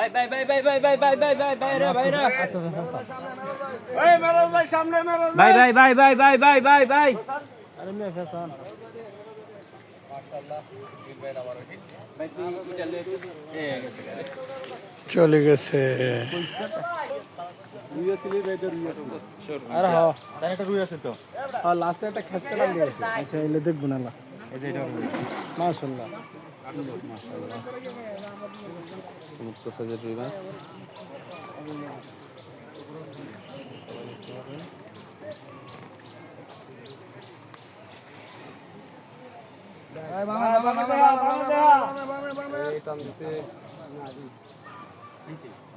ভাই ভাই ভাই ভাই ভাই ভাই ভাই ভাই চলে গেছে আরে হ্যাঁ রুই আছে তো লাস্টে একটা লাগে আচ্ছা এলে দেখব না লা মুক্ত সাইজের রুই মাছ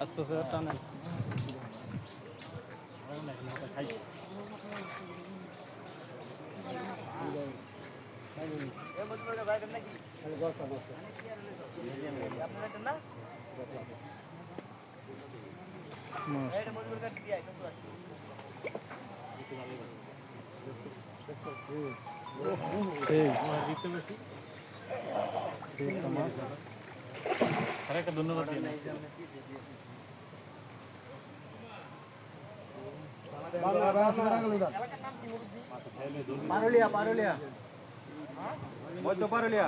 আস্তে আস্তে আরেকটা ধন্যবাদ পারুলিয়া পারুলিয়া মধ্য পারুলিয়া।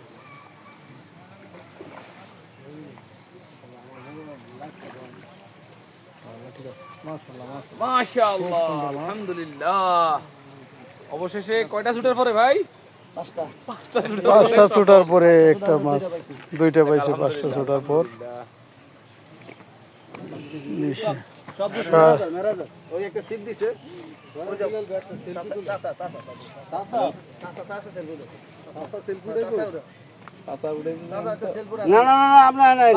মাশাআল্লাহ আলহামদুলিল্লাহ অবশেষে কয়টা শুটের পরে ভাই পাঁচটা ছোটার পরে একটা মাছ দুইটা পাইছে পাঁচটা ছোটার পর বেশি। না না না আপনার নাই।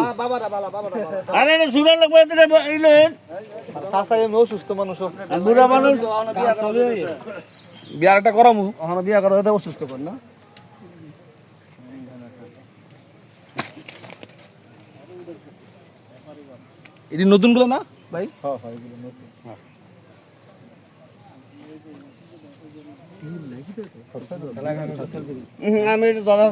আরে বিয়া করা এটা অসুস্থ কর না। এটি নতুনগুলো না? ভাই? হ্যাঁ হ্যাঁ এগুলো নতুন। হ্যাঁ। আমি ধরা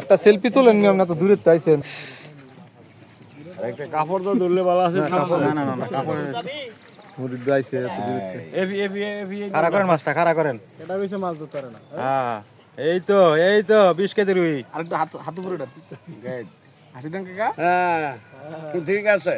একটা সেলফি তোলেন নি আপনি তো দূরে তাইছেন একটা কাপড় তো ধরলে ভালো আছে না না না কাপড় মুড়ি দাইছে এত দূরে এভি এভি এভি খাড়া করেন মাছটা খাড়া করেন। এটা বেশি মাছ ধরতে পারে না। হ্যাঁ। এই তো এই তো বিশ কেজি রুই আরেকটা হাত হাত উপরে ডাক হাসি দেন কাকা? হ্যাঁ। ঠিক আছে।